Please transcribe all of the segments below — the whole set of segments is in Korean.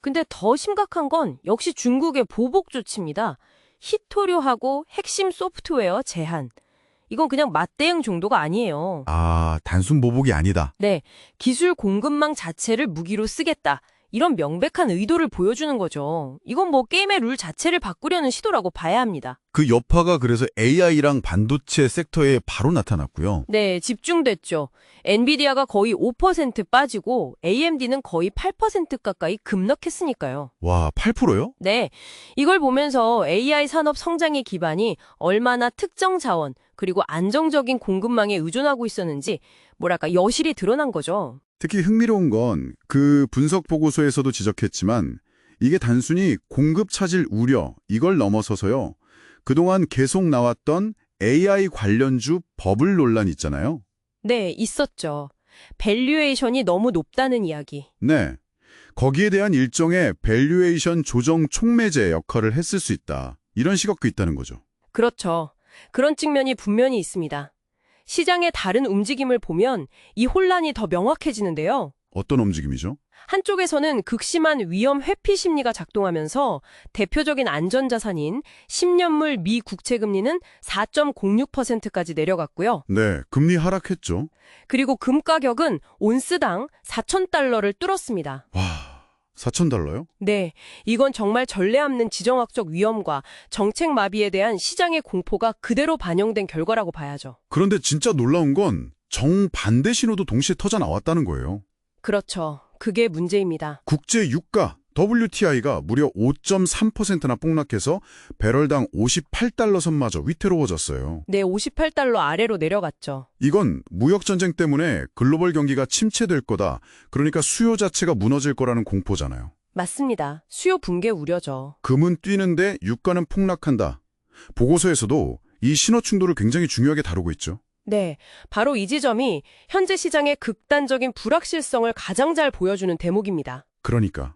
근데 더 심각한 건 역시 중국의 보복 조치입니다. 희토류하고 핵심 소프트웨어 제한. 이건 그냥 맞대응 정도가 아니에요. 아, 단순 보복이 아니다. 네, 기술 공급망 자체를 무기로 쓰겠다. 이런 명백한 의도를 보여주는 거죠. 이건 뭐 게임의 룰 자체를 바꾸려는 시도라고 봐야 합니다. 그 여파가 그래서 AI랑 반도체 섹터에 바로 나타났고요. 네, 집중됐죠. 엔비디아가 거의 5% 빠지고 AMD는 거의 8% 가까이 급락했으니까요. 와, 8%요? 네, 이걸 보면서 AI 산업 성장의 기반이 얼마나 특정 자원 그리고 안정적인 공급망에 의존하고 있었는지 뭐랄까 여실히 드러난 거죠. 특히 흥미로운 건 그 분석 보고서에서도 지적했지만 이게 단순히 공급 차질 우려 이걸 넘어서서요. 그동안 계속 나왔던 AI 관련주 버블 논란 있잖아요. 네, 있었죠. 밸류에이션이 너무 높다는 이야기. 네. 거기에 대한 일종의 밸류에이션 조정 촉매제 역할을 했을 수 있다. 이런 시각도 있다는 거죠. 그렇죠. 그런 측면이 분명히 있습니다. 시장의 다른 움직임을 보면 이 혼란이 더 명확해지는데요. 어떤 움직임이죠? 한쪽에서는 극심한 위험 회피 심리가 작동하면서 대표적인 안전자산인 10년물 미 국채금리는 4.06%까지 내려갔고요. 네, 금리 하락했죠. 그리고 금 가격은 온스당 4,000달러를 뚫었습니다. 와, 4,000달러요? 네, 이건 정말 전례 없는 지정학적 위험과 정책 마비에 대한 시장의 공포가 그대로 반영된 결과라고 봐야죠. 그런데 진짜 놀라운 건 정반대 신호도 동시에 터져 나왔다는 거예요. 그렇죠. 그게 문제입니다. 국제 유가 WTI가 무려 5.3%나 폭락해서 배럴당 58달러 선마저 위태로워졌어요. 네, 58달러 아래로 내려갔죠. 이건 무역 전쟁 때문에 글로벌 경기가 침체될 거다. 그러니까 수요 자체가 무너질 거라는 공포잖아요. 맞습니다. 수요 붕괴 우려죠. 금은 뛰는데 유가는 폭락한다. 보고서에서도 이 신호 충돌을 굉장히 중요하게 다루고 있죠. 네, 바로 이 지점이 현재 시장의 극단적인 불확실성을 가장 잘 보여주는 대목입니다. 그러니까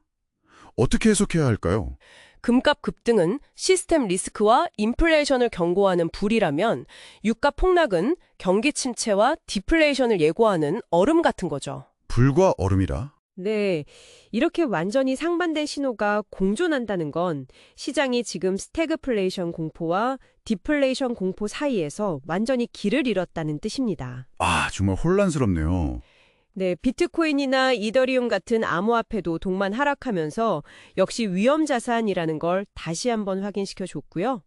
어떻게 해석해야 할까요? 금값 급등은 시스템 리스크와 인플레이션을 경고하는 불이라면 유가 폭락은 경기 침체와 디플레이션을 예고하는 얼음 같은 거죠. 불과 얼음이라. 네, 이렇게 완전히 상반된 신호가 공존한다는 건 시장이 지금 스태그플레이션 공포와 디플레이션 공포 사이에서 완전히 길을 잃었다는 뜻입니다. 아, 정말 혼란스럽네요. 네, 비트코인이나 이더리움 같은 암호화폐도 동반 하락하면서 역시 위험 자산이라는 걸 다시 한번 확인시켜 줬고요.